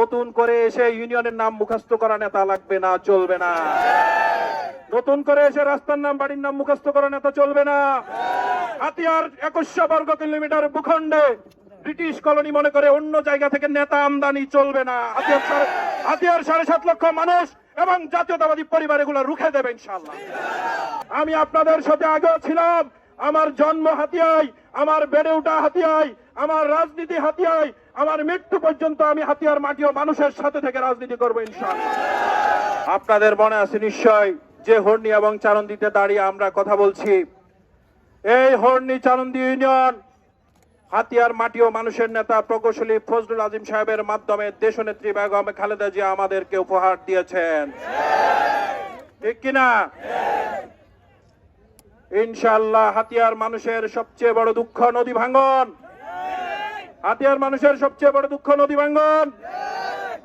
নতুন করে এসে ইউনিয়নের নাম মুখস্থ করা নেতা লাগবে না, চলবে না। নতুন করে এসে রাস্তার নাম, বাড়ির নাম মুখস্থ করা নেতা চলবে না। হাতিয়ার একুশশো বর্গ কিলোমিটার ভূখণ্ডে ব্রিটিশ কলোনি মনে করে অন্য জায়গা থেকে নেতা আমদানি চলবে না। হাতিয়ার সাড়ে- সাত লক্ষ মানুষ এবং জাতীয়তাবাদী পরিবার এগুলো রুখে দেবে ইনশাল্লাহ আমি আপনাদের সাথে আগেও ছিলাম। আমার জন্ম হাতিয়াই আমার বেড়ে ওঠা হাতিয়াই আমার রাজনীতি হাতিয়াই আমার মৃত্যু পর্যন্ত আমি হাতিয়ার মাটি ও মানুষের সাথে থেকে রাজনীতি করব ইনশাল্লাহ আপনাদের মনে আছে নিশ্চয় যে হর্নি এবং চারন্দিতে দাঁড়িয়ে আমরা কথা বলছি। এই হর্নি চারন্দি ইউনিয়ন হাতিয়ার মাটি ও মানুষের নেতা প্রকৌশলী ফজলুল আজিম সাহেবের মাধ্যমে দেশনেত্রী বেগম খালেদা জিয়া আমাদেরকে উপহার দিয়েছেন। ঠিক কিনা? ইনশাল্লাহ হাতিয়ার মানুষের সবচেয়ে বড় দুঃখ নদী ভাঙ্গন। হাতিয়ার মানুষের সবচেয়ে বড় দুঃখ নদী ভাঙ্গন।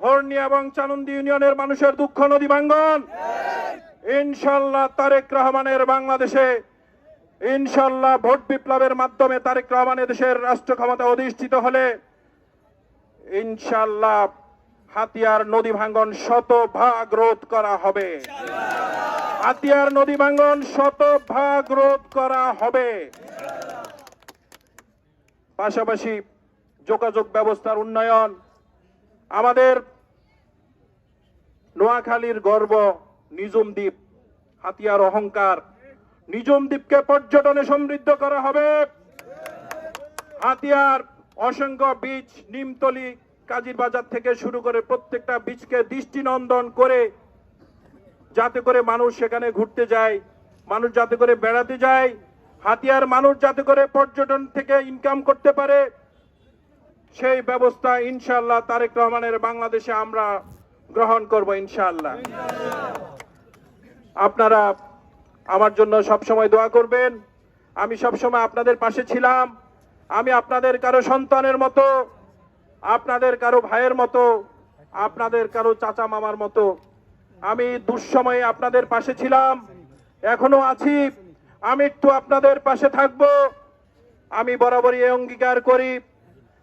হর্নি এবং চানন্দি ইউনিয়নের মানুষের দুঃখ নদী ভাঙ্গন। ইনশাল্লাহ তারেক রহমানের বাংলাদেশে ইনশাল্লাহ ভোট বিপ্লবের মাধ্যমে তারেক রহমান দেশের রাষ্ট্র ক্ষমতা অধিষ্ঠিত হলে ইনশাল্লাহ হাতিয়ার নদী ভাঙ্গন শতভাগ রোধ করা হবে। হাতিয়ার নদী ভাঙ্গন শতভাগ রোধ করা হবে। পাশাপাশি যোগাযোগ ব্যবস্থার উন্নয়ন, আমাদের নোয়াখালীর গর্ব নিজুম দ্বীপ, হাতিয়ার অহংকার নিজুম দ্বীপকে পর্যটনে সমৃদ্ধ করা হবে। হাতিয়ার অসংখ্য বীজ, নিমতলি, কাজীর বাজার থেকে শুরু করে প্রত্যেকটা বীজকে দৃষ্টিনন্দন করে যাতে করে মানুষ সেখানে ঘুরতে যায়, মানুষ যাতে করে বেড়াতে যায়, হাতিয়ার মানুষ যাতে করে পর্যটন থেকে ইনকাম করতে পারে, সেই ব্যবস্থা ইনশাল্লাহ তারেক রহমানের বাংলাদেশে আমরা গ্রহণ করব ইনশাল্লাহ আপনারা আমার জন্য সব সময় দোয়া করবেন। আমি সব সময় আপনাদের পাশে ছিলাম। আমি আপনাদের কারও সন্তানের মতো, আপনাদের কারও ভাইয়ের মতো, আপনাদের কারও চাচা মামার মতো আমি দুঃসময়ে আপনাদের পাশে ছিলাম, এখনও আছি, আমি একটু আপনাদের পাশে থাকব। আমি বরাবরই অঙ্গীকার করি,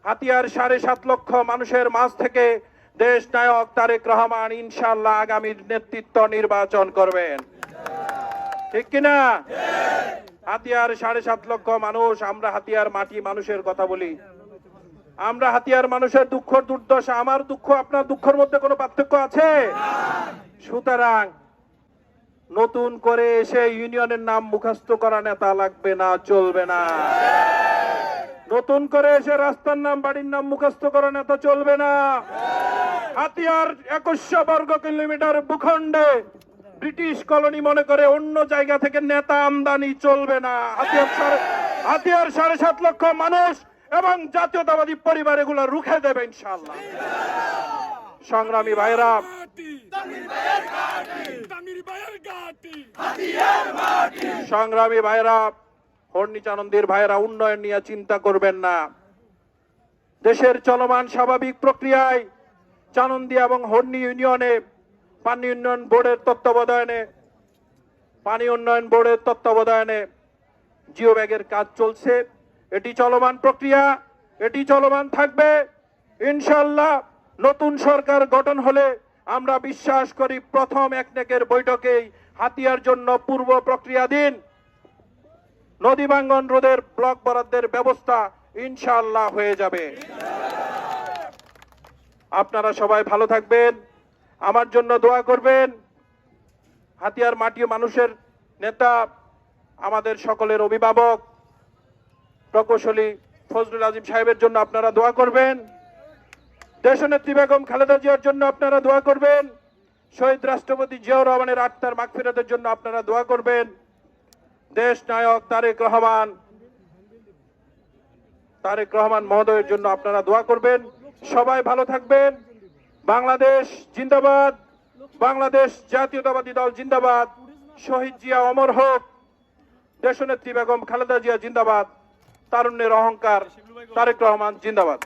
হাতিয়ার সাড়ে সাত লক্ষ মানুষের মাঝ থেকে দেশ নায়ক তারেক রহমান ইনশাল্লাহ আগামী নেতৃত্ব নির্বাচন করবেন। ঠিক কিনা হাতিয়ার সাড়ে সাত লক্ষ মানুষ, আমরা হাতিয়ার মাটি মানুষের কথা বলি। আমরা হাতিয়ার মানুষের দুঃখ দুর্দশা, আমার দুঃখ, আপনার দুঃখের মধ্যে কোনো পার্থক্য আছে? সুতরাং নতুন করে এসে ইউনিয়নের নাম মুখস্থ করা নেতা লাগবে না, চলবে না। নতুন করে এসে রাস্তার নাম, বাড়ির নাম মুখস্থ করা নেতা চলবে না। হাতিয়ার একুশশো বর্গ কিলোমিটার ভূখণ্ডে ব্রিটিশ কলোনি মনে করে অন্য জায়গা থেকে নেতা আমদানি চলবে না। হাতিয়ার হাতিয়ার সাড়ে সাত লক্ষ মানুষ এবং জাতীয়তাবাদী পরিবার এগুলো রুখে দেবে ইনশাল্লাহ সংগ্রামী ভাইরা সংগ্রামী ভাইরা হর্নিচানন্দের ভাইরা উন্নয়ন নিয়ে চিন্তা করবেন না। দেশের চলমান স্বাভাবিক প্রক্রিয়ায় চানন্দি এবং হর্নি ইউনিয়নে, পানি উন্নয়ন বোর্ডের তত্ত্বাবধানে, পানি উন্নয়ন বোর্ডের তত্ত্বাবধানে জিও ব্যাগের কাজ চলছে। এটি চলমান প্রক্রিয়া, এটি চলমান থাকবে। ইনশাল্লাহ নতুন সরকার গঠন হলে আমরা বিশ্বাস করি প্রথম একনেকের বৈঠকেই হাতিয়ার জন্য পূর্ব প্রক্রিয়াধীন। নদী ভাঙ্গন রোধের ব্লক বরাদ্দের ব্যবস্থা ইনশাল্লাহ হয়ে যাবে। আপনারা সবাই ভালো থাকবেন, আমার জন্য দোয়া করবেন। হাতিয়ার মাটি মানুষের নেতা, আমাদের সকলের অভিভাবক। প্রকৌশলী ফজলুল আজিম সাহেবের জন্য আপনারা দোয়া করবেন। দেশনেত্রী বেগম খালেদা জিয়ার জন্য আপনারা দোয়া করবেন। শহীদ রাষ্ট্রপতি জিয়াউর রহমানের আত্মার মাগফিরাতের জন্য আপনারা দোয়া করবেন। দেশ নায়ক তারেক রহমান তারেক রহমান মহোদয়ের জন্য আপনারা দোয়া করবেন। সবাই ভালো থাকবেন। বাংলাদেশ জিন্দাবাদ। বাংলাদেশ জাতীয়তাবাদী দল জিন্দাবাদ। শহীদ জিয়া অমর হোক। দেশনেত্রী বেগম খালেদা জিয়া জিন্দাবাদ। তারুণ্যের অহংকার তারেক রহমান জিন্দাবাদ।